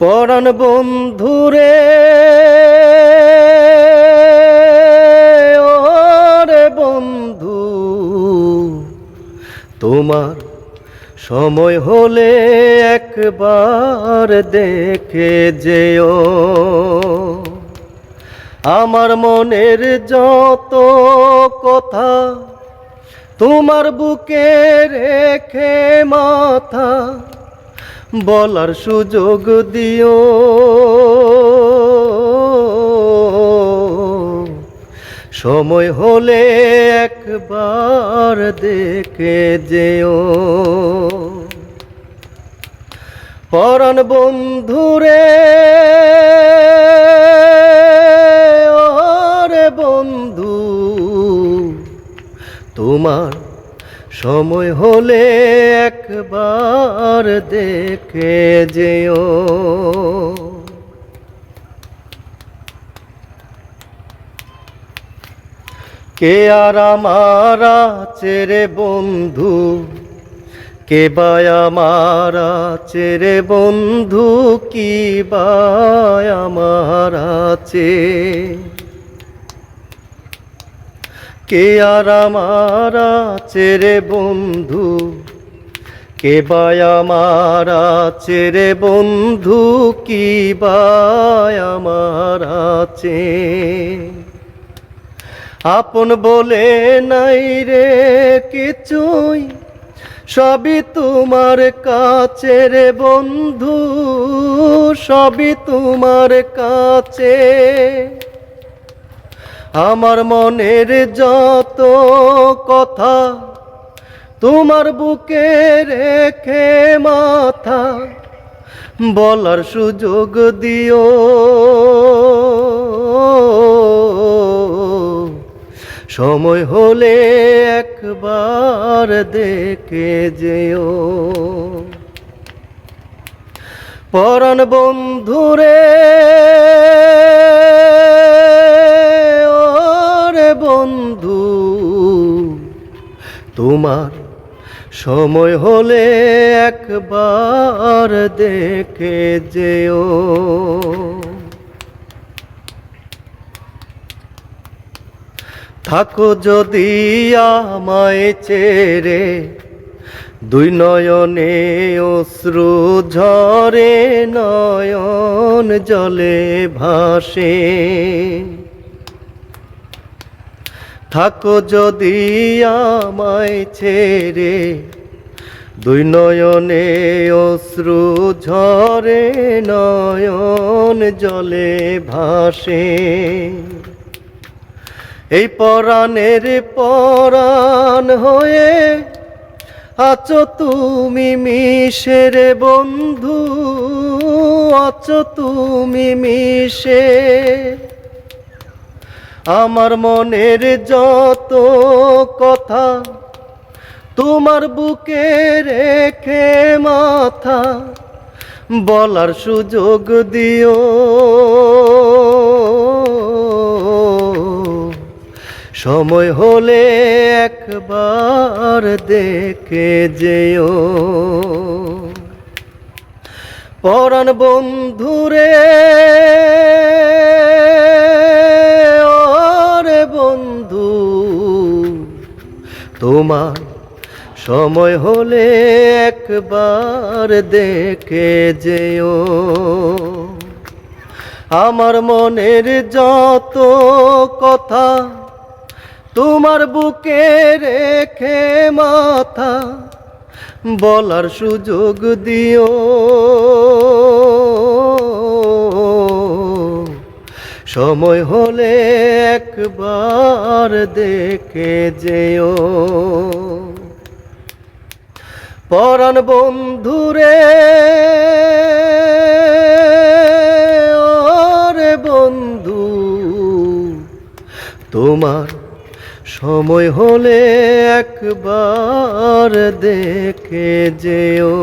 পরাণ বন্ধুরে, ওরে বন্ধু, তোমার সময় হলে একবার দেখে যেও। আমার মনের যত কথা তোমার বুকে রেখে মাথা বলার সুযোগ দিও। সময় হলে একবার দেখে যেও। পরাণ বন্ধুরে ওরে বন্ধু তোমার সময় হলে একবার দেখে যেও। কে আর আমার চেরে বন্ধু? কে বায় আমার চেরে বন্ধু? কি বায় আমার আছে? কে আর আমার চেরে বন্ধু? কে বায় আমার চেরে বন্ধু? কি বায় আমার আছে? আপন বলে নাই রে কিছুই, সবই তোমার কাছে রে বন্ধু, সবই তোমার কাছে। আমার মনের যত কথা তোমার বুকে রেখে মাথা বলার সুযোগ দিও। সময় হলে একবার দেখে যেও। পরাণ বন্ধুরে বন্ধু, তোমার সময় হলে একবার দেখে যেও। থাকো যদি আমায় চেরে, দুই নয়নে অশ্রু ঝরে, নয়ন জলে ভাসে। থাকো যদি আমায় ছেড়ে, দুই নয়নে অশ্রু ঝরে, নয়ন জলে ভাসে। এই পরাণের পরাণ হয়ে আছো তুমি মিশের বন্ধু, আছো তুমি মিশে। আমার মনের যত কথা, তোমার বুকে রেখে মাথা বলার সুযোগ দিও। সময় হলে একবার দেখে যেও। পরাণ বন্ধুরে বন্ধু, তোমার সময় হলে একবার দেখে যেও। আমার মনের যত কথা তোমার বুকে রেখে মাথা বলার সুযোগ দিও। সময় হলে একবার দেখে যেও। পরাণ বন্ধুরে, ওরে বন্ধু, তোমার সময় হলে একবার দেখে যেও।